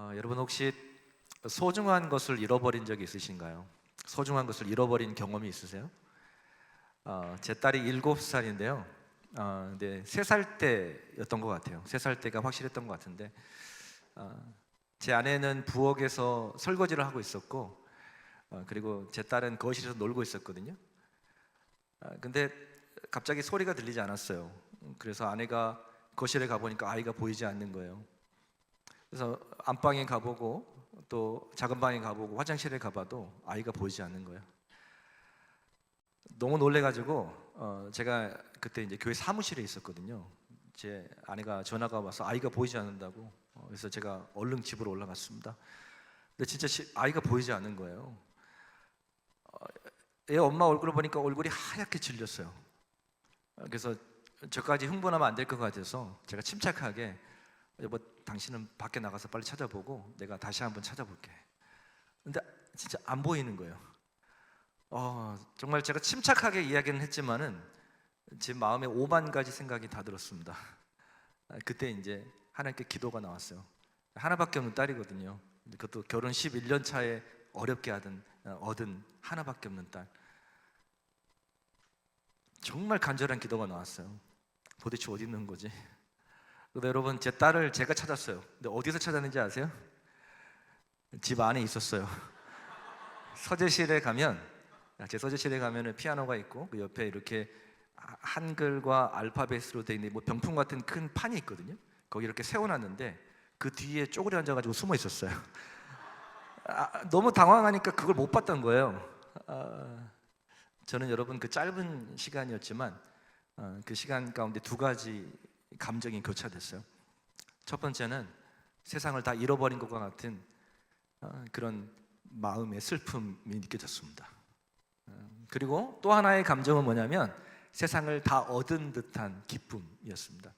어, 여러분 혹시 소중한 것을 잃어버린 적이 있으신가요? 소중한 것을 잃어버린 경험이 있으세요? 어, 제 딸이 일곱 살인데요. 어, 근데 세 살 때였던 것 같아요. 세 살 때가 확실했던 것 같은데 어, 제 아내는 부엌에서 설거지를 하고 있었고 어, 그리고 제 딸은 거실에서 놀고 있었거든요. 아, 근데 갑자기 소리가 들리지 않았어요. 그래서 아내가 거실에 가 보니까 아이가 보이지 않는 거예요. 그래서 안방에 가보고 또 작은 방에 가보고 화장실에 가봐도 아이가 보이지 않는 거예요. 너무 놀래가지고 어, 제가 그때 이제 교회 사무실에 있었거든요. 제 아내가 전화가 와서 아이가 보이지 않는다고 어, 그래서 제가 얼른 집으로 올라갔습니다. 근데 진짜 시- 아이가 보이지 않는 거예요. 어, 애 엄마 얼굴을 보니까 얼굴이 하얗게 질렸어요. 어, 그래서 저까지 흥분하면 안 될 것 같아서 제가 침착하게 여보 당신은 밖에 나가서 빨리 찾아보고 내가 다시 한번 찾아볼게. 근데 진짜 안 보이는 거예요. 어, 정말 제가 침착하게 이야기는 했지만은 제 마음에 오만 가지 생각이 다 들었습니다. 아, 그때 이제 하나님께 기도가 나왔어요. 하나밖에 없는 딸이거든요. 그것도 결혼 11년 차에 어렵게 하던 어, 얻은 하나밖에 없는 딸. 정말 간절한 기도가 나왔어요. 도대체 어디 있는 거지? 근데 여러분 제 딸을 제가 찾았어요. 근데 어디서 찾았는지 아세요? 집 안에 있었어요. 서재실에 가면 제 서재실에 가면은 피아노가 있고 그 옆에 이렇게 한글과 알파벳으로 돼 있는 뭐 병풍 같은 큰 판이 있거든요. 거기 이렇게 세워놨는데 그 뒤에 쪼그려 앉아가지고 숨어 있었어요. 아, 너무 당황하니까 그걸 못 봤던 거예요. 아, 저는 여러분 그 짧은 시간이었지만 어, 그 시간 가운데 두 가지 감정이 교차됐어요. 첫 번째는 세상을 다 잃어버린 것과 같은 어, 그런 마음의 슬픔이 느껴졌습니다. 어, 그리고 또 하나의 감정은 뭐냐면 세상을 다 얻은 듯한 기쁨이었습니다.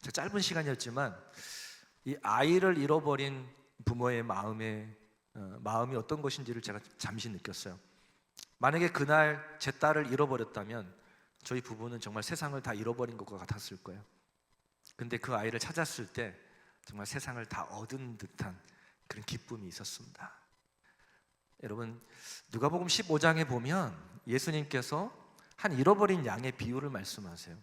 자, 짧은 시간이었지만 이 아이를 잃어버린 부모의 마음의 어, 마음이 어떤 것인지를 제가 잠시 느꼈어요. 만약에 그날 제 딸을 잃어버렸다면 저희 부부는 정말 세상을 다 잃어버린 것과 같았을 거예요. 근데 그 아이를 찾았을 때 정말 세상을 다 얻은 듯한 그런 기쁨이 있었습니다. 여러분 누가복음 15장에 보면 예수님께서 한 잃어버린 양의 비유를 말씀하세요.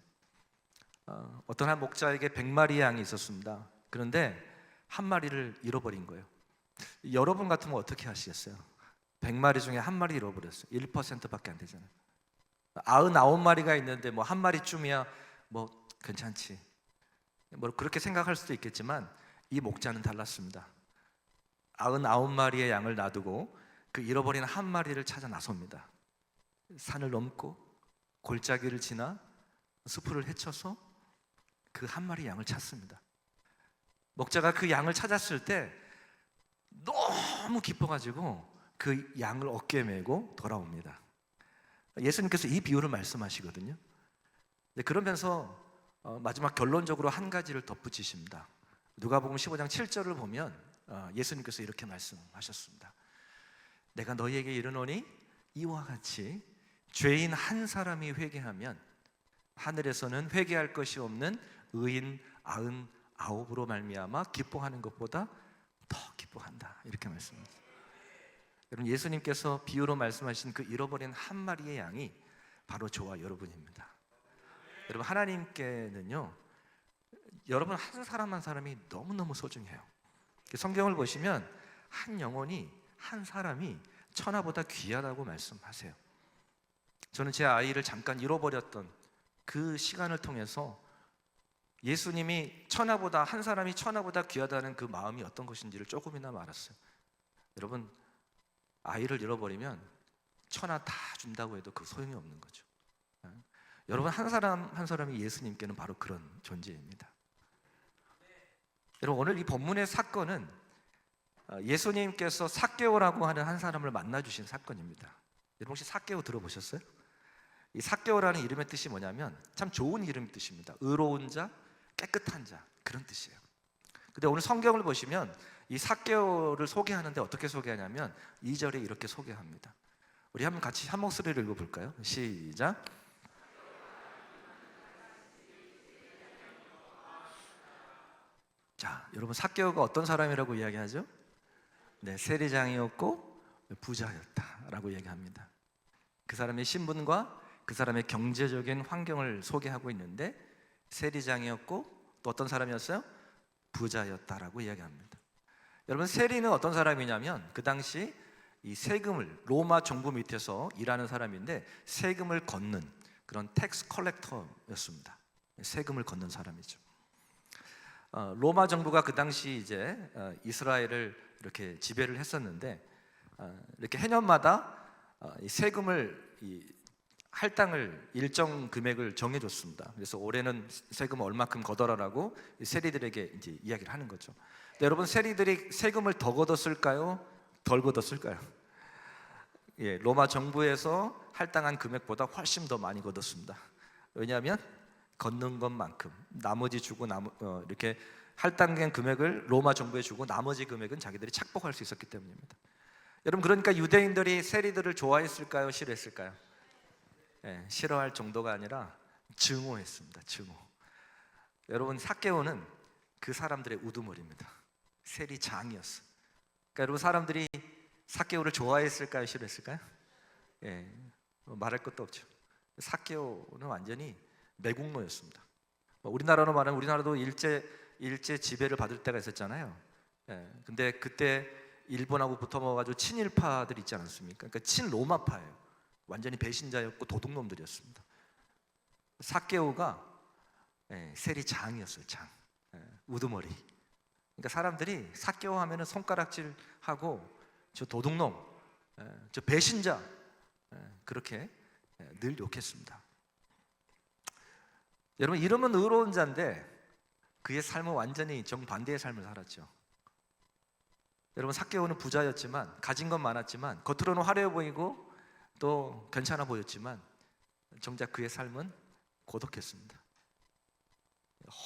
어, 어떤 한 목자에게 100마리의 양이 있었습니다. 그런데 한 마리를 잃어버린 거예요. 여러분 같으면 어떻게 하시겠어요? 100마리 중에 한 마리 잃어버렸어요. 1%밖에 안 되잖아요. 99마리가 있는데 뭐 한 마리쯤이야 뭐 괜찮지. 뭐 그렇게 생각할 수도 있겠지만 이 목자는 달랐습니다. 99마리의 양을 놔두고 그 잃어버린 한 마리를 찾아 나섭니다. 산을 넘고 골짜기를 지나 숲을 헤쳐서 그 한 마리 양을 찾습니다. 목자가 그 양을 찾았을 때 너무 기뻐가지고 그 양을 어깨에 메고 돌아옵니다. 예수님께서 이 비유를 말씀하시거든요. 네, 그러면서 어, 마지막 결론적으로 한 가지를 덧붙이십니다. 누가복음 15장 7절을 보면 어, 예수님께서 이렇게 말씀하셨습니다. 내가 너희에게 이르노니 이와 같이 죄인 한 사람이 회개하면 하늘에서는 회개할 것이 없는 의인 아흔 아홉으로 말미암아 기뻐하는 것보다 더 기뻐한다 이렇게 말씀합니다. 여러분 예수님께서 비유로 말씀하신 그 잃어버린 한 마리의 양이 바로 저와 여러분입니다. 여러분 하나님께는요 여러분 한 사람 한 사람이 너무 너무 소중해요. 성경을 보시면 한 영혼이 한 사람이 천하보다 귀하다고 말씀하세요. 저는 제 아이를 잠깐 잃어버렸던 그 시간을 통해서 예수님이 천하보다 한 사람이 천하보다 귀하다는 그 마음이 어떤 것인지를 조금이나마 알았어요. 여러분 아이를 잃어버리면 천하 다 준다고 해도 그 소용이 없는 거죠. 어? 여러분 한 사람 한 사람이 예수님께는 바로 그런 존재입니다. 여러분 오늘 이 본문의 사건은 어, 예수님께서 사개오라고 하는 한 사람을 만나 주신 사건입니다. 여러분 혹시 사개오 들어보셨어요? 이 사개오라는 이름의 뜻이 뭐냐면 참 좋은 이름 뜻입니다. 의로운 자, 깨끗한 자 그런 뜻이에요. 근데 오늘 성경을 보시면 이 사개오를 소개하는데 어떻게 소개하냐면 2절에 이렇게 소개합니다. 우리 한번 같이 한 목소리를 읽어 볼까요? 시작. 자, 여러분 사개오가 어떤 사람이라고 이야기하죠? 네, 세리장이었고 부자였다라고 얘기합니다. 그 사람의 신분과 그 사람의 경제적인 환경을 소개하고 있는데 세리장이었고 또 어떤 사람이었어요? 부자였다라고 이야기합니다. 여러분 세리는 어떤 사람이냐면 그 당시 이 세금을 로마 정부 밑에서 일하는 사람인데 세금을 걷는 그런 텍스 컬렉터였습니다. 세금을 걷는 사람이죠. 어, 로마 정부가 그 당시 이제 어, 이스라엘을 이렇게 지배를 했었는데 어, 이렇게 해년마다 세금을 이 할당을 일정 금액을 정해줬습니다. 그래서 올해는 세금 얼마큼 걷어라라고 이 세리들에게 이제 이야기를 하는 거죠. 여러분 세리들이 세금을 더 걷었을까요? 덜 걷었을까요? 예, 로마 정부에서 할당한 금액보다 훨씬 더 많이 걷었습니다. 왜냐하면 걷는 것만큼 나머지 주고 나머, 어, 이렇게 할당된 금액을 로마 정부에 주고 나머지 금액은 자기들이 착복할 수 있었기 때문입니다. 여러분 그러니까 유대인들이 세리들을 좋아했을까요? 싫어했을까요? 예, 싫어할 정도가 아니라 증오했습니다. 증오. 여러분 사케오는 그 사람들의 우두머리입니다. 세리장이었어. 그러니까 여러분 사람들이 사케오를 좋아했을까요? 싫어했을까요? 예, 뭐 말할 것도 없죠. 사케오는 완전히 매국노였습니다. 뭐 우리나라로 말하면 우리나라도 일제 일제 지배를 받을 때가 있었잖아요. 예, 근데 그때 일본하고 붙어 먹어가지고 친일파들 있지 않았습니까? 그러니까 친로마파예요. 완전히 배신자였고 도둑놈들이었습니다. 사케오가 예, 세리장이었어요. 장, 예, 우두머리. 그러니까 사람들이 사케오 하면은 손가락질하고 저 도둑놈, 예, 저 배신자 예, 그렇게 예, 늘 욕했습니다. 여러분 이름은 의로운 자인데 그의 삶은 완전히 정반대의 삶을 살았죠. 여러분 사케오는 부자였지만 가진 건 많았지만 겉으로는 화려해 보이고 또 괜찮아 보였지만 정작 그의 삶은 고독했습니다.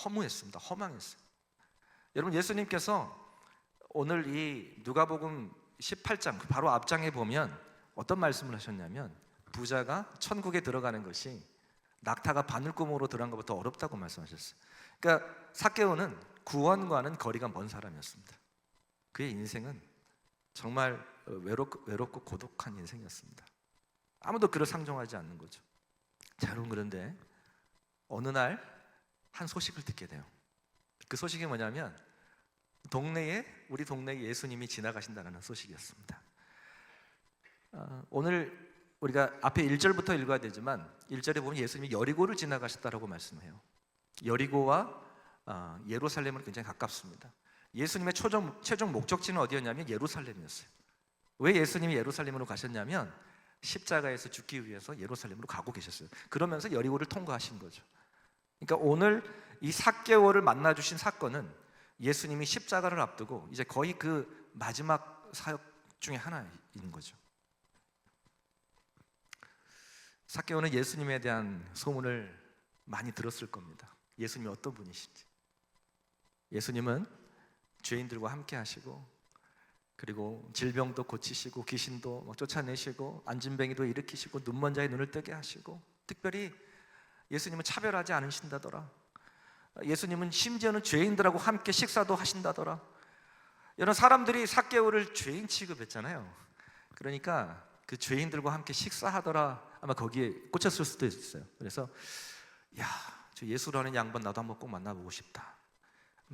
허무했습니다. 허망했어요. 여러분 예수님께서 오늘 이 누가복음 18장 그 바로 앞장에 보면 어떤 말씀을 하셨냐면 부자가 천국에 들어가는 것이 낙타가 바늘구멍으로 들어간 것보다 어렵다고 말씀하셨어요. 그러니까 사케오는 구원과는 거리가 먼 사람이었습니다. 그의 인생은 정말 외롭고, 외롭고 고독한 인생이었습니다. 아무도 그를 상종하지 않는 거죠. 자, 여러분 그런데 어느 날 한 소식을 듣게 돼요. 그 소식이 뭐냐면 동네에 우리 동네에 예수님이 지나가신다는 소식이었습니다. 어, 오늘 우리가 앞에 1절부터 읽어야 되지만 1절에 보면 예수님이 여리고를 지나가셨다라고 말씀해요. 여리고와 어, 예루살렘은 굉장히 가깝습니다. 예수님의 최종, 최종 목적지는 어디였냐면 예루살렘이었어요. 왜 예수님이 예루살렘으로 가셨냐면 십자가에서 죽기 위해서 예루살렘으로 가고 계셨어요. 그러면서 여리고를 통과하신 거죠. 그러니까 오늘 이 사개월을 만나 주신 사건은 예수님이 십자가를 앞두고 이제 거의 그 마지막 사역 중에 하나인 거죠. 사개월은 예수님에 대한 소문을 많이 들었을 겁니다. 예수님이 어떤 분이신지. 예수님은 죄인들과 함께 하시고 그리고 질병도 고치시고 귀신도 막 쫓아내시고 안진뱅이도 일으키시고 눈먼 자의 눈을 뜨게 하시고 특별히 예수님은 차별하지 않으신다더라. 예수님은 심지어는 죄인들하고 함께 식사도 하신다더라. 여러 사람들이 사개오를 죄인 취급했잖아요. 그러니까 그 죄인들과 함께 식사하더라. 아마 거기에 꽂혔을 수도 있어요. 그래서 야, 저 예수라는 양반 나도 한번 꼭 만나보고 싶다.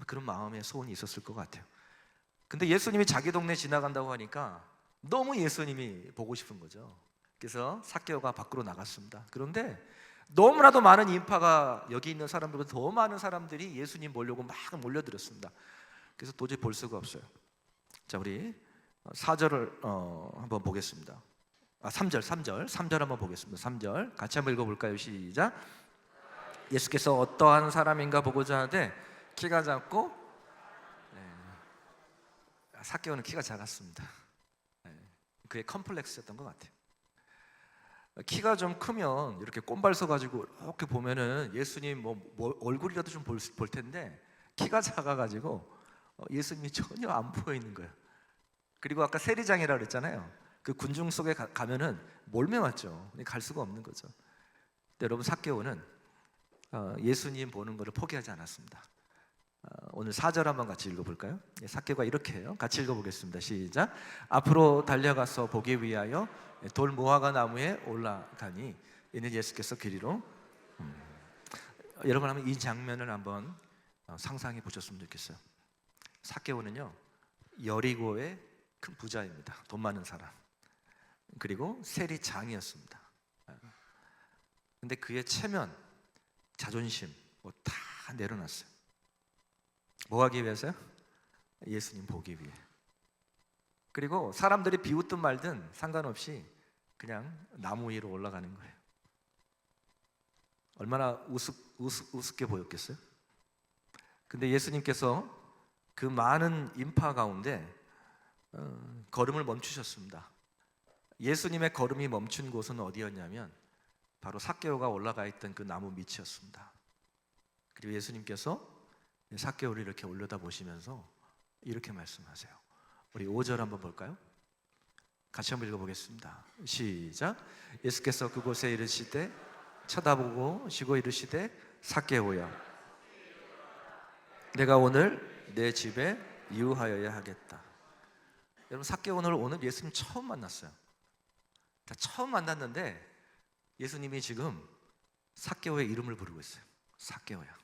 그런 마음의 소원이 있었을 것 같아요. 근데 예수님이 자기 동네 지나간다고 하니까 너무 예수님이 보고 싶은 거죠. 그래서 사개오가 밖으로 나갔습니다. 그런데 너무나도 많은 인파가 여기 있는 사람들보다 더 많은 사람들이 예수님 보려고 막 몰려들었습니다. 그래서 도저히 볼 수가 없어요. 자, 우리 4절을 어, 한번 보겠습니다. 아, 3절, 3절, 3절 한번 보겠습니다. 3절 같이 한번 읽어 볼까요? 시작. 예수께서 어떠한 사람인가 보고자 하되 키가 작고 사개오는 키가 작았습니다. 네, 그의 컴플렉스였던 것 같아요. 키가 좀 크면 이렇게 꼼발 서 가지고 이렇게 보면은 예수님 뭐, 뭐 얼굴이라도 좀볼 텐데 키가 작아 가지고 어, 예수님이 전혀 안 보이는 거예요. 그리고 아까 세리장이라 그랬잖아요. 그 군중 속에 가, 면은 몰매맞죠. 갈 수가 없는 거죠. 근데 여러분 사개오는 어, 예수님 보는 것을 포기하지 않았습니다. 어, 오늘 4절 한번 같이 읽어볼까요? 예, 사케가 이렇게 해요. 같이 읽어보겠습니다. 시작. 앞으로 달려가서 보기 위하여 돌 무화과 나무에 올라가니 이는 예수께서 그리로 음. 여러분 한번 이 장면을 한번 어, 상상해 보셨으면 좋겠어요. 사케오는요 여리고의 큰 부자입니다. 돈 많은 사람. 그리고 세리 장이었습니다. 근데 그의 체면, 자존심 뭐 다 내려놨어요. 뭐 하기 위해서요? 예수님 보기 위해. 그리고 사람들이 비웃든 말든 상관없이 그냥 나무 위로 올라가는 거예요. 얼마나 우습, 우습, 우습게 보였겠어요? 근데 예수님께서 그 많은 인파 가운데 어, 걸음을 멈추셨습니다. 예수님의 걸음이 멈춘 곳은 어디였냐면 바로 삭개오가 올라가 있던 그 나무 밑이었습니다. 그리고 예수님께서 삭개오를 이렇게 올려다 보시면서 이렇게 말씀하세요. 우리 5절 한번 볼까요? 같이 한번 읽어보겠습니다. 시작. 예수께서 그곳에 이르시되 쳐다보고 쉬고 이르시되 삭개오야 내가 오늘 내 집에 유하여야 하겠다. 여러분 삭개오 오늘 오늘 예수님 처음 만났어요. 자, 처음 만났는데 예수님이 지금 삭개오의 이름을 부르고 있어요. 삭개오야.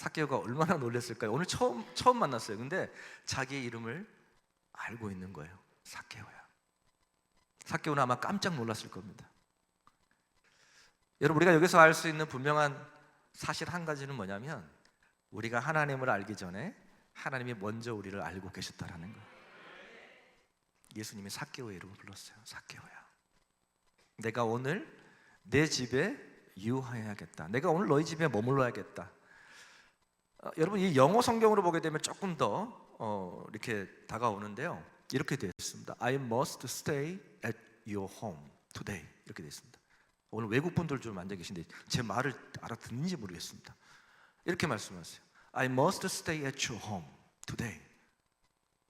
삭개오가 얼마나 놀랐을까요? 오늘 처음 처음 만났어요. 근데 자기의 이름을 알고 있는 거예요. 삭개오야. 삭개오는 아마 깜짝 놀랐을 겁니다. 여러분 우리가 여기서 알 수 있는 분명한 사실 한 가지는 뭐냐면 우리가 하나님을 알기 전에 하나님이 먼저 우리를 알고 계셨다라는 거예요. 예수님이 삭개오의 이름을 불렀어요. 삭개오야. 내가 오늘 내 집에 유하여야겠다. 내가 오늘 너희 집에 머물러야겠다. 어, 여러분 이 영어 성경으로 보게 되면 조금 더 어, 이렇게 다가오는데요. 이렇게 되어 있습니다. I must stay at your home today. 이렇게 되어 있습니다. 오늘 외국 분들 좀 앉아 계신데 제 말을 알아듣는지 모르겠습니다. 이렇게 말씀하세요. I must stay at your home today.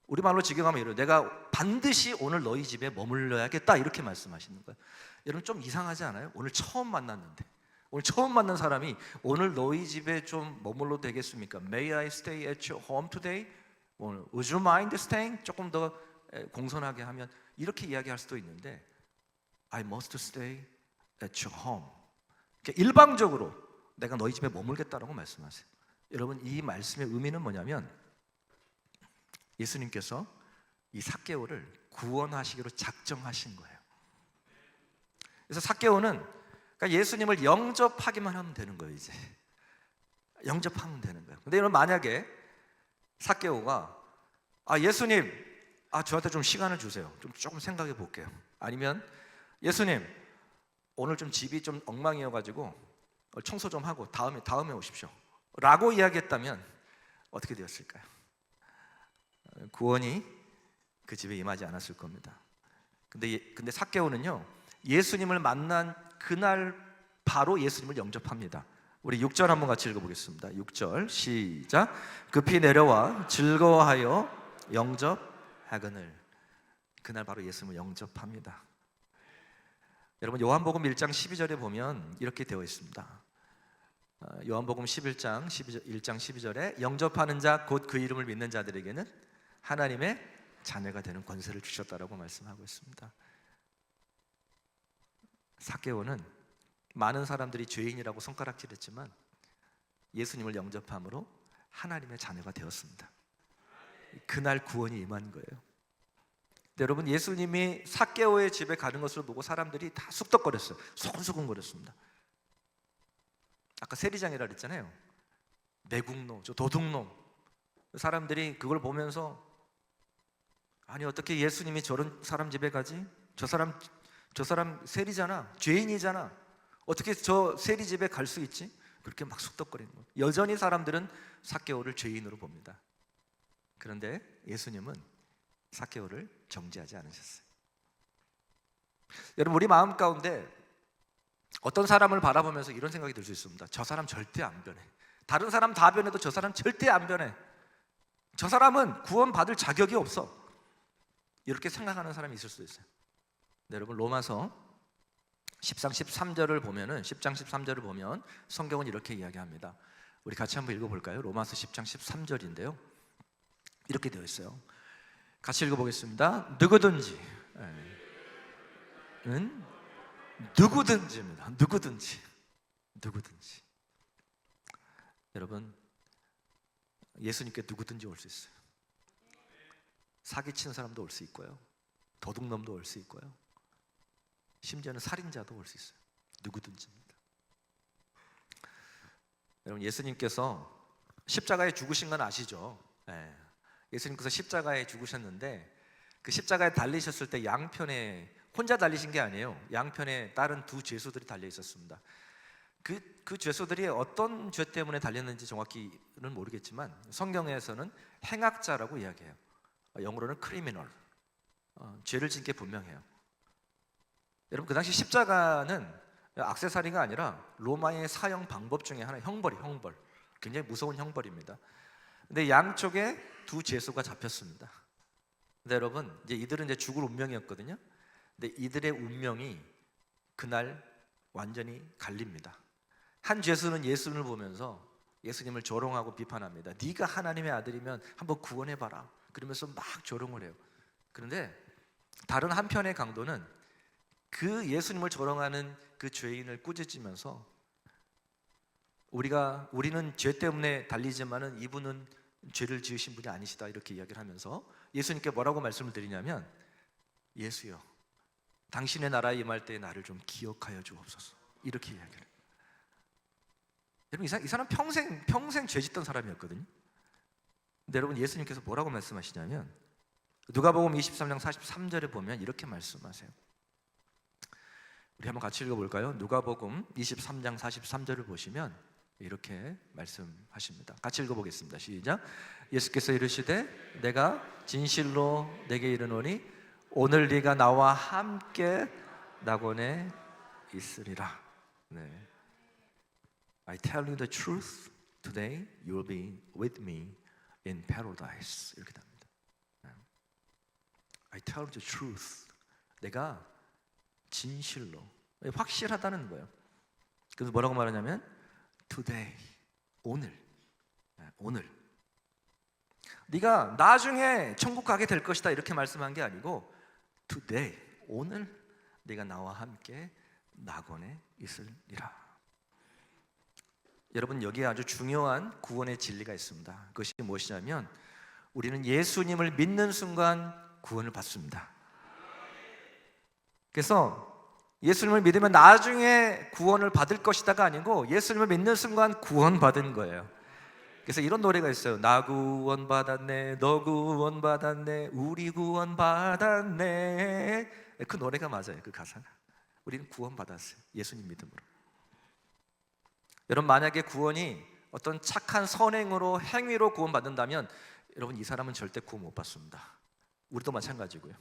우리 말로 직역하면 이래요. 내가 반드시 오늘 너희 집에 머물러야겠다 이렇게 말씀하시는 거예요. 여러분 좀 이상하지 않아요? 오늘 처음 만났는데 오늘 처음 만난 사람이 오늘 너희 집에 좀 머물러 되겠습니까? May I stay at your home today? 오늘 Would you mind staying? 조금 더 에, 공손하게 하면 이렇게 이야기할 수도 있는데 I must stay at your home. 그러니까 일방적으로 내가 너희 집에 머물겠다라고 말씀하세요. 여러분 이 말씀의 의미는 뭐냐면 예수님께서 이 삭개오를 구원하시기로 작정하신 거예요. 그래서 삭개오는 그러니까 예수님을 영접하기만 하면 되는 거예요, 이제. 영접하면 되는 거예요. 근데 여러분 만약에 삭개오가 아, 예수님, 아, 저한테 좀 시간을 주세요. 좀 조금 생각해 볼게요. 아니면 예수님, 오늘 좀 집이 좀 엉망이어 가지고 청소 좀 하고 다음에 다음에 오십시오. 라고 이야기했다면 어떻게 되었을까요? 구원이 그 집에 임하지 않았을 겁니다. 근데 예- 근데 삭개오는요. 예수님을 만난 그날 바로 예수님을 영접합니다. 우리 6절 한번 같이 읽어 보겠습니다. 6절 시작. 급히 내려와 즐거워하여 영접하거늘. 그날 바로 예수님을 영접합니다. 여러분 요한복음 1장 12절에 보면 이렇게 되어 있습니다. 어, 요한복음 11장 12절 1장 12절에 영접하는 자 곧 그 이름을 믿는 자들에게는 하나님의 자녀가 되는 권세를 주셨다라고 말씀하고 있습니다. 사개오는 많은 사람들이 죄인이라고 손가락질했지만 예수님을 영접함으로 하나님의 자녀가 되었습니다. 그날 구원이 임한 거예요. 여러분 예수님이 사개오의 집에 가는 것을 보고 사람들이 다 쑥덕거렸어요. 소곤소곤거렸습니다. 아까 세리장이라 그랬잖아요. 매국노, 저 도둑놈. 사람들이 그걸 보면서 아니 어떻게 예수님이 저런 사람 집에 가지? 저 사람 저 사람 세리잖아. 죄인이잖아. 어떻게 저 세리 집에 갈 수 있지? 그렇게 막 쑥덕거리는 거예요. 여전히 사람들은 사개오를 죄인으로 봅니다. 그런데 예수님은 사개오를 정죄하지 않으셨어요. 여러분 우리 마음 가운데 어떤 사람을 바라보면서 이런 생각이 들 수 있습니다. 저 사람 절대 안 변해. 다른 사람 다 변해도 저 사람 절대 안 변해. 저 사람은 구원받을 자격이 없어. 이렇게 생각하는 사람이 있을 수 있어요. 네, 여러분 로마서 10장 13절을 보면은 10장 13절을 보면 성경은 이렇게 이야기합니다. 우리 같이 한번 읽어볼까요? 로마서 10장 13절인데요. 이렇게 되어 있어요. 같이 읽어보겠습니다. 누구든지, 예. 은 누구든지입니다. 누구든지, 누구든지. 여러분, 예수님께 누구든지 올 수 있어요. 사기치는 사람도 올 수 있고요. 도둑놈도 올 수 있고요. 심지어는 살인자도 올 수 있어요. 누구든지입니다. 여러분 예수님께서 십자가에 죽으신 건 아시죠? 예. 예수님께서 십자가에 죽으셨는데 그 십자가에 달리셨을 때 양편에 혼자 달리신 게 아니에요. 양편에 다른 두 죄수들이 달려 있었습니다. 그, 그 죄수들이 어떤 죄 때문에 달렸는지 정확히는 모르겠지만 성경에서는 행악자라고 이야기해요. 영어로는 크리미널. 어, 죄를 짓게 분명해요. 여러분 그 당시 십자가는 악세사리가 아니라 로마의 사형 방법 중에 하나 형벌이 형벌. 굉장히 무서운 형벌입니다. 근데 양쪽에 두 죄수가 잡혔습니다. 근데 여러분 이제 이들은 이제 죽을 운명이었거든요. 근데 이들의 운명이 그날 완전히 갈립니다. 한 죄수는 예수님을 보면서 예수님을 조롱하고 비판합니다. 네가 하나님의 아들이면 한번 구원해 봐라. 그러면서 막 조롱을 해요. 그런데 다른 한편의 강도는 그 예수님을 조롱하는 그 죄인을 꾸짖으면서 우리가 우리는 죄 때문에 달리지만은 이분은 죄를 지으신 분이 아니시다 이렇게 이야기를 하면서 예수님께 뭐라고 말씀을 드리냐면 예수여 당신의 나라에 임할 때 나를 좀 기억하여 주옵소서 이렇게 이야기를. 여러분 이 사람 평생 평생 죄짓던 사람이었거든요. 근데 여러분 예수님께서 뭐라고 말씀하시냐면 누가복음 23장 43절에 보면 이렇게 말씀하세요. 우리 한번 같이 읽어볼까요? 누가복음 23장 43절을 보시면 이렇게 말씀하십니다. 같이 읽어보겠습니다. 시작. 예수께서 이르시되 내가 진실로 내게 이르노니 오늘 네가 나와 함께 낙원에 있으리라. 네. I tell you the truth. Today you will be with me in paradise. 이렇게 답니다. 네. I tell you the truth. 내가 진실로 확실하다는 거예요. 그래서 뭐라고 말하냐면 today 오늘 네, 오늘 네가 나중에 천국 가게 될 것이다 이렇게 말씀한 게 아니고 today 오늘 네가 나와 함께 낙원에 있으리라. 여러분 여기에 아주 중요한 구원의 진리가 있습니다. 그것이 무엇이냐면 우리는 예수님을 믿는 순간 구원을 받습니다. 그래서 예수님을 믿으면 나중에 구원을 받을 것이다가 아니고 예수님을 믿는 순간 구원받은 거예요. 그래서 이런 노래가 있어요. 나 구원 받았네, 너 구원 받았네, 우리 구원 받았네. 그 노래가 맞아요. 그 가사가. 우리는 구원 받았어요. 예수님 믿음으로. 여러분 만약에 구원이 어떤 착한 선행으로 행위로 구원 받는다면 여러분 이 사람은 절대 구원 못 받습니다. 우리도 마찬가지고요.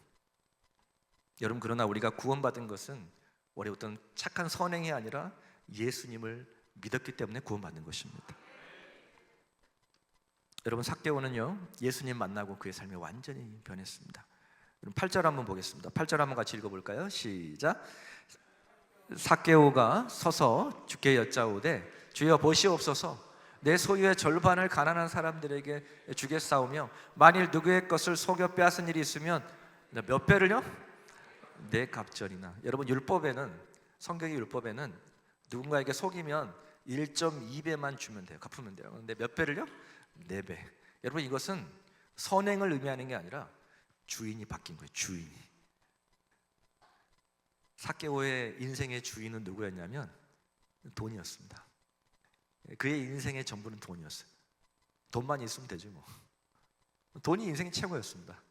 여러분 그러나 우리가 구원받은 것은 우리 어떤 착한 선행이 아니라 예수님을 믿었기 때문에 구원받는 것입니다. 여러분 삭개오는요 예수님 만나고 그의 삶이 완전히 변했습니다. 그럼 8절 한번 보겠습니다. 8절 한번 같이 읽어볼까요? 시작. 삭개오가 서서 주께 여짜오되 주여 보시옵소서 내 소유의 절반을 가난한 사람들에게 주겠사오며 만일 누구의 것을 속여 빼앗은 일이 있으면 몇 배를요? 내 갑절이나 여러분 율법에는 성경의 율법에는 누군가에게 속이면 1.2배만 주면 돼요. 갚으면 돼요. 근데 몇 배를요? 4배. 여러분 이것은 선행을 의미하는 게 아니라 주인이 바뀐 거예요. 주인이. 사케오의 인생의 주인은 누구였냐면 돈이었습니다. 그의 인생의 전부는 돈이었어요. 돈만 있으면 되죠 뭐. 돈이 인생의 최고였습니다.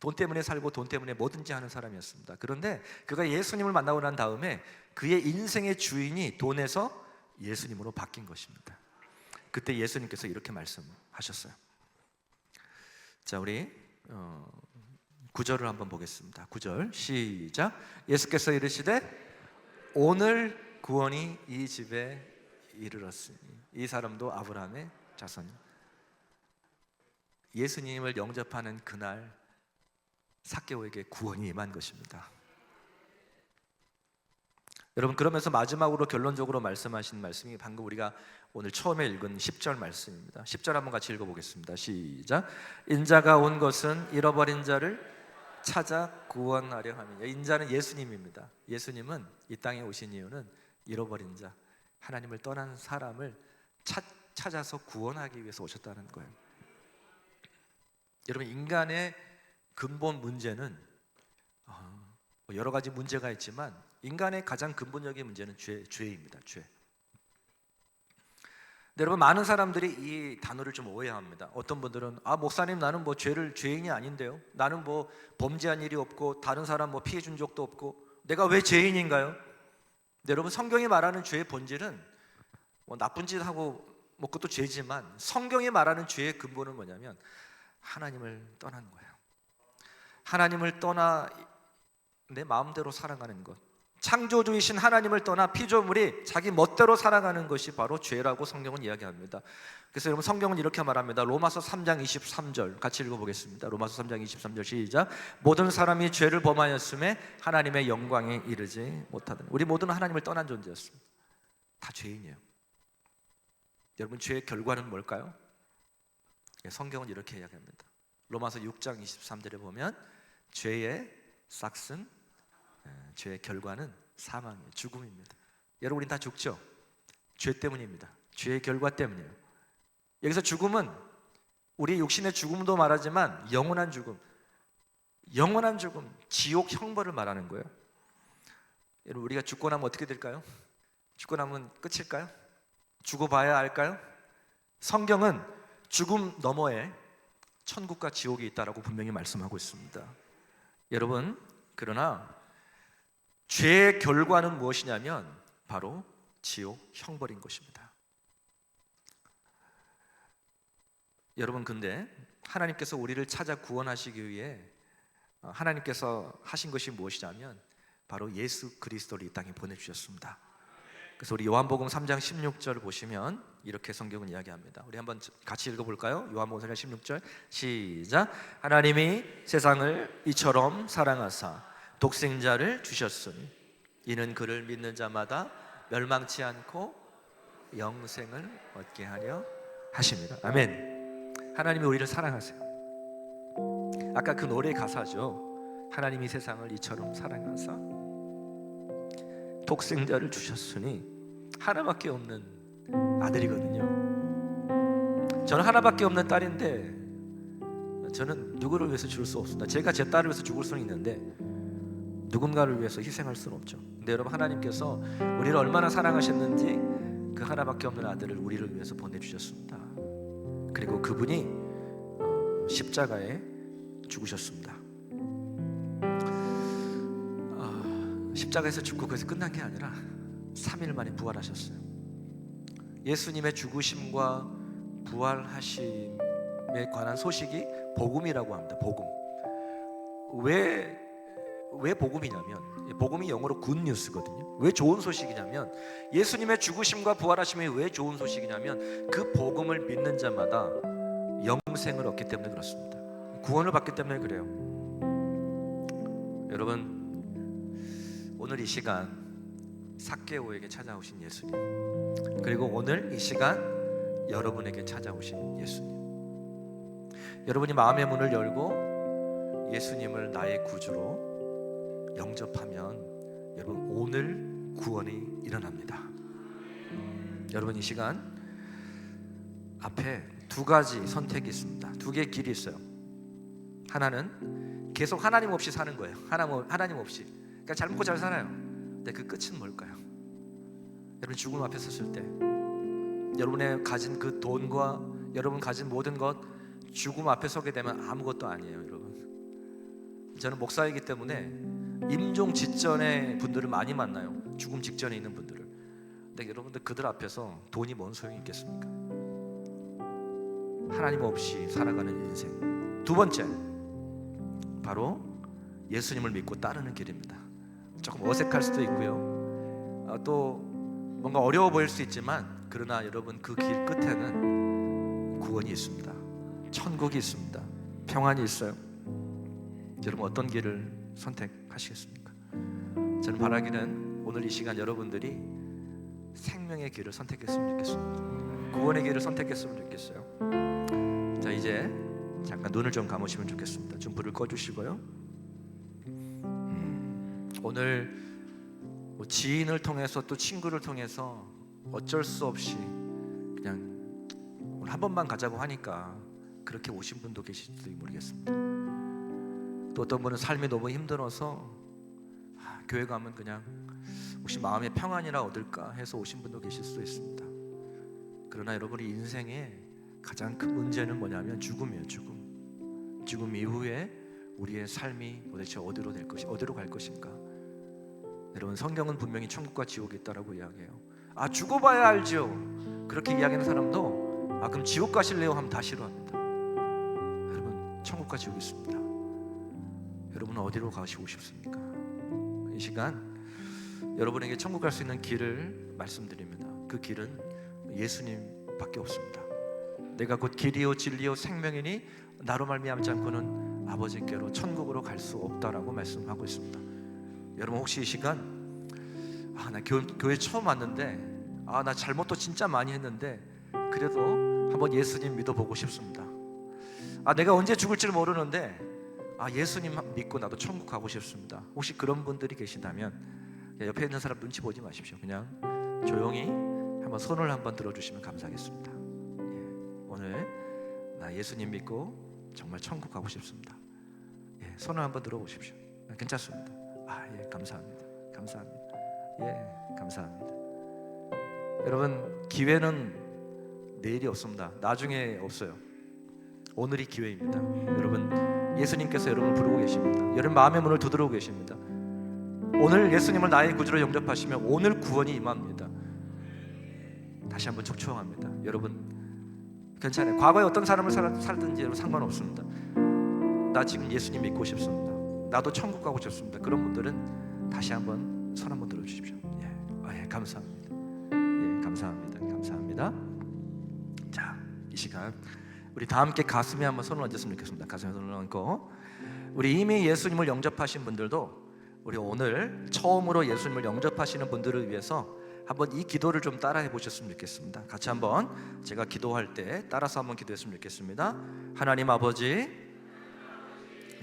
돈 때문에 살고 돈 때문에 뭐든지 하는 사람이었습니다. 그런데 그가 예수님을 만나고 난 다음에 그의 인생의 주인이 돈에서 예수님으로 바뀐 것입니다. 그때 예수님께서 이렇게 말씀하셨어요. 자, 우리 어, 구절을 한번 보겠습니다. 구절 시작. 예수께서 이르시되 오늘 구원이 이 집에 이르렀으니 이 사람도 아브라함의 자손. 예수님을 영접하는 그날 사개오에게 구원이 임한 것입니다. 여러분 그러면서 마지막으로 결론적으로 말씀하신 말씀이 방금 우리가 오늘 처음에 읽은 10절 말씀입니다. 10절 한번 같이 읽어 보겠습니다. 시작. 인자가 온 것은 잃어버린 자를 찾아 구원하려 함이냐. 인자는 예수님입니다. 예수님은 이 땅에 오신 이유는 잃어버린 자, 하나님을 떠난 사람을 찾, 찾아서 구원하기 위해서 오셨다는 거예요. 여러분 인간의 근본 문제는 어, 뭐 여러 가지 문제가 있지만 인간의 가장 근본적인 문제는 죄, 죄입니다. 죄. 여러분 많은 사람들이 이 단어를 좀 오해합니다. 어떤 분들은 아 목사님 나는 뭐 죄를 죄인이 아닌데요. 나는 뭐 범죄한 일이 없고 다른 사람 뭐 피해 준 적도 없고 내가 왜 죄인인가요? 여러분 성경이 말하는 죄의 본질은 뭐 나쁜 짓 하고 뭐 그것도 죄지만 성경이 말하는 죄의 근본은 뭐냐면 하나님을 떠나는 거예요. 하나님을 떠나 내 마음대로 살아가는 것. 창조주이신 하나님을 떠나 피조물이 자기 멋대로 살아가는 것이 바로 죄라고 성경은 이야기합니다. 그래서 여러분 성경은 이렇게 말합니다. 로마서 3장 23절 같이 읽어보겠습니다. 로마서 3장 23절 시작. 모든 사람이 죄를 범하였음에 하나님의 영광에 이르지 못하던. 우리 모두는 하나님을 떠난 존재였습니다. 다 죄인이에요. 여러분 죄의 결과는 뭘까요? 예, 성경은 이렇게 이야기합니다. 로마서 6장 23절에 보면 죄의 싹슨 예, 죄의 결과는 사망이에요. 죽음입니다. 여러분 우린 다 죽죠. 죄 때문입니다. 죄의 결과 때문이에요. 여기서 죽음은 우리 육신의 죽음도 말하지만 영원한 죽음, 영원한 죽음, 지옥 형벌을 말하는 거예요. 여러분 우리가 죽고 나면 어떻게 될까요? 죽고 나면 끝일까요? 죽어봐야 알까요? 성경은 죽음 너머에 천국과 지옥이 있다라고 분명히 말씀하고 있습니다. 여러분, 그러나 죄의 결과는 무엇이냐면 바로 지옥 형벌인 것입니다. 여러분 근데 하나님께서 우리를 찾아 구원하시기 위해 어, 하나님께서 하신 것이 무엇이냐면 바로 예수 그리스도를 이 땅에 보내 주셨습니다. 그래서 우리 요한복음 3장 16절 보시면 이렇게 성경은 이야기합니다. 우리 한번 같이 읽어 볼까요? 요한복음 3장 16절 시작. 하나님이 세상을 이처럼 사랑하사 독생자를 주셨으니 이는 그를 믿는 자마다 멸망치 않고 영생을 얻게 하려 하십니다. 아멘. 하나님이 우리를 사랑하세요. 아까 그 노래 가사죠. 하나님이 세상을 이처럼 사랑하사 독생자를 주셨으니 하나밖에 없는 아들이거든요. 저는 하나밖에 없는 딸인데 저는 누구를 위해서 죽을 수 없습니다. 제가 제 딸을 위해서 죽을 수는 있는데 누군가를 위해서 희생할 수는 없죠. 근데 여러분 하나님께서 우리를 얼마나 사랑하셨는지 그 하나밖에 없는 아들을 우리를 위해서 보내주셨습니다. 그리고 그분이 어, 십자가에 죽으셨습니다. 아, 십자가에서 죽고 거기서 끝난 게 아니라 3일 만에 부활하셨어요. 예수님의 죽으심과 부활하심에 관한 소식이 복음이라고 합니다. 복음. 왜, 왜 복음이냐면, 복음이 영어로 굿뉴스거든요. 왜 좋은 소식이냐면, 예수님의 죽으심과 부활하심이 왜 좋은 소식이냐면, 그 복음을 믿는 자마다 영생을 얻기 때문에 그렇습니다. 구원을 받기 때문에 그래요. 여러분, 오늘 이 시간 사케오에게 찾아오신 예수님, 그리고 오늘 이 시간 여러분에게 찾아오신 예수님. 여러분이 마음의 문을 열고 예수님을 나의 구주로 영접하면 여러분 오늘 구원이 일어납니다. 여러분 이 시간 앞에 두 가지 선택이 있습니다. 두 개의 길이 있어요. 하나는 계속 하나님 없이 사는 거예요. 하나님, 없이. 그러니까 잘 먹고 잘 살아요. 근데 그 끝은 뭘까요? 여러분 죽음 앞에 섰을 때 여러분의 가진 그 돈과 여러분 가진 모든 것 죽음 앞에 서게 되면 아무것도 아니에요, 여러분. 저는 목사이기 때문에 임종 직전의 분들을 많이 만나요. 죽음 직전에 있는 분들을. 근데 여러분들 그들 앞에서 돈이 뭔 소용이 있겠습니까? 하나님 없이 살아가는 인생. 두 번째, 바로 예수님을 믿고 따르는 길입니다. 조금 어색할 수도 있고요. 아, 또 뭔가 어려워 보일 수 있지만 그러나 여러분 그 길 끝에는 구원이 있습니다. 천국이 있습니다. 평안이 있어요. 여러분 어떤 길을 선택하시겠습니까? 저는 바라기는 오늘 이 시간 여러분들이 생명의 길을 선택했으면 좋겠습니다. 구원의 길을 선택했으면 좋겠어요. 자 이제 잠깐 눈을 좀 감으시면 좋겠습니다. 좀 불을 꺼주시고요. 음, 오늘 뭐 지인을 통해서 또 친구를 통해서 어쩔 수 없이 그냥 오늘 한 번만 가자고 하니까 그렇게 오신 분도 계실지도 모르겠습니다. 또 어떤 분은 삶이 너무 힘들어서 아, 교회 가면 그냥 혹시 마음의 평안이라 얻을까 해서 오신 분도 계실 수 있습니다. 그러나 여러분이 인생의 가장 큰 문제는 뭐냐면 죽음이에요. 죽음. 죽음 이후에 우리의 삶이 도대체 어디로 될 것이 어디로 갈 것인가? 여러분 성경은 분명히 천국과 지옥이 있다라고 이야기해요. 아 죽어봐야 알죠. 그렇게 이야기하는 사람도 아 그럼 지옥 가실래요? 하면 다 싫어합니다. 여러분 천국과 지옥이 있습니다. 여러분은 어디로 가시고 싶습니까? 이 시간 여러분에게 천국 갈 수 있는 길을 말씀드립니다. 그 길은 예수님밖에 없습니다. 내가 곧 길이요 진리요 생명이니 나로 말미암지 않고는 아버지께로 천국으로 갈 수 없다라고 말씀하고 있습니다. 여러분 혹시 이 시간 아나 교회 처음 왔는데 아 나 잘못도 진짜 많이 했는데 그래도 한번 예수님 믿어보고 싶습니다. 아 내가 언제 죽을지 모르는데 아 예수님 믿고 나도 천국 가고 싶습니다. 혹시 그런 분들이 계신다면 옆에 있는 사람 눈치 보지 마십시오. 그냥 조용히 한번 손을 한번 들어주시면 감사하겠습니다. 예, 오늘 나 예수님 믿고 정말 천국 가고 싶습니다. 예, 손을 한번 들어보십시오. 아, 괜찮습니다. 아, 예, 감사합니다. 감사합니다. 예, 감사합니다. 여러분 기회는 내일이 없습니다. 나중에 없어요. 오늘이 기회입니다. 여러분 예수님께서 여러분을 부르고 계십니다. 여러분 마음의 문을 두드리고 계십니다. 오늘 예수님을 나의 구주로 영접하시면 오늘 구원이 임합니다. 다시 한번 촉촉합니다. 여러분 괜찮아요. 과거에 어떤 사람을 살, 살든지 여러분 상관없습니다. 나 지금 예수님 믿고 싶습니다. 나도 천국 가고 싶습니다. 그런 분들은 다시 한번 손 한번 들어주십시오. 예, 아, 예 감사합니다. 예, 감사합니다. 감사합니다. 자, 이 시간 우리 다 함께 가슴에 한번 손을 얹었으면 좋겠습니다. 가슴에 손을 얹고 우리 이미 예수님을 영접하신 분들도 우리 오늘 처음으로 예수님을 영접하시는 분들을 위해서 한번 이 기도를 좀 따라해 보셨으면 좋겠습니다. 같이 한번 제가 기도할 때 따라서 한번 기도했으면 좋겠습니다. 하나님 아버지,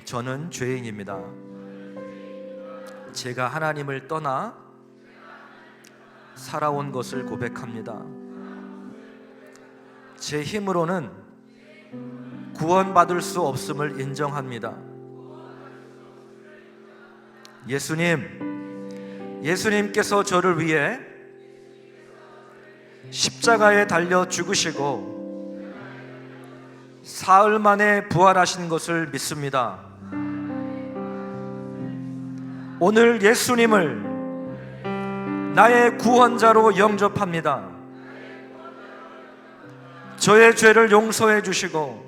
저는 죄인입니다. 제가 하나님을 떠나 살아온 것을 고백합니다. 제 힘으로는 구원받을 수 없음을 인정합니다. 예수님, 예수님께서 저를 위해 십자가에 달려 죽으시고 사흘 만에 부활하신 것을 믿습니다. 오늘 예수님을 나의 구원자로 영접합니다. 저의 죄를 용서해 주시고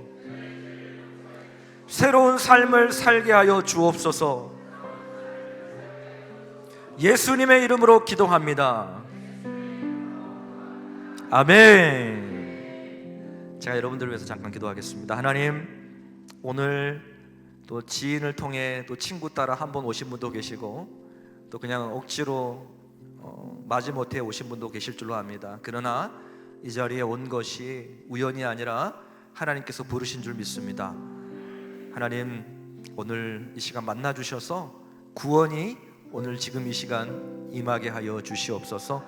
새로운 삶을 살게 하여 주옵소서. 예수님의 이름으로 기도합니다. 아멘. 제가 여러분들을 위해서 잠깐 기도하겠습니다. 하나님, 오늘 또 지인을 통해 또 친구 따라 한 번 오신 분도 계시고 또 그냥 억지로 어, 마지못해 오신 분도 계실 줄로 압니다. 그러나 이 자리에 온 것이 우연이 아니라 하나님께서 부르신 줄 믿습니다. 하나님 오늘 이 시간 만나 주셔서 구원이 오늘 지금 이 시간 임하게 하여 주시옵소서.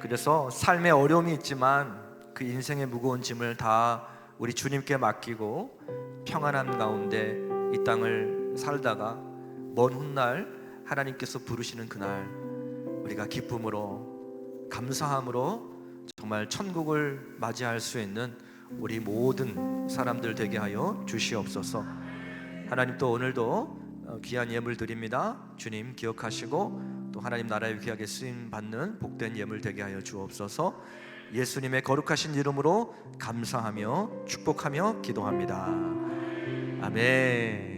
그래서 삶에 어려움이 있지만 그 인생의 무거운 짐을 다 우리 주님께 맡기고 평안한 가운데 이 땅을 살다가 먼 훗날 하나님께서 부르시는 그날 우리가 기쁨으로 감사함으로 정말 천국을 맞이할 수 있는 우리 모든 사람들 되게 하여 주시옵소서. 하나님 또 오늘도 어, 귀한 예물 드립니다. 주님 기억하시고 또 하나님 나라에 귀하게 쓰임 받는 복된 예물 되게 하여 주옵소서. 예수님의 거룩하신 이름으로 감사하며 축복하며 기도합니다. 아멘.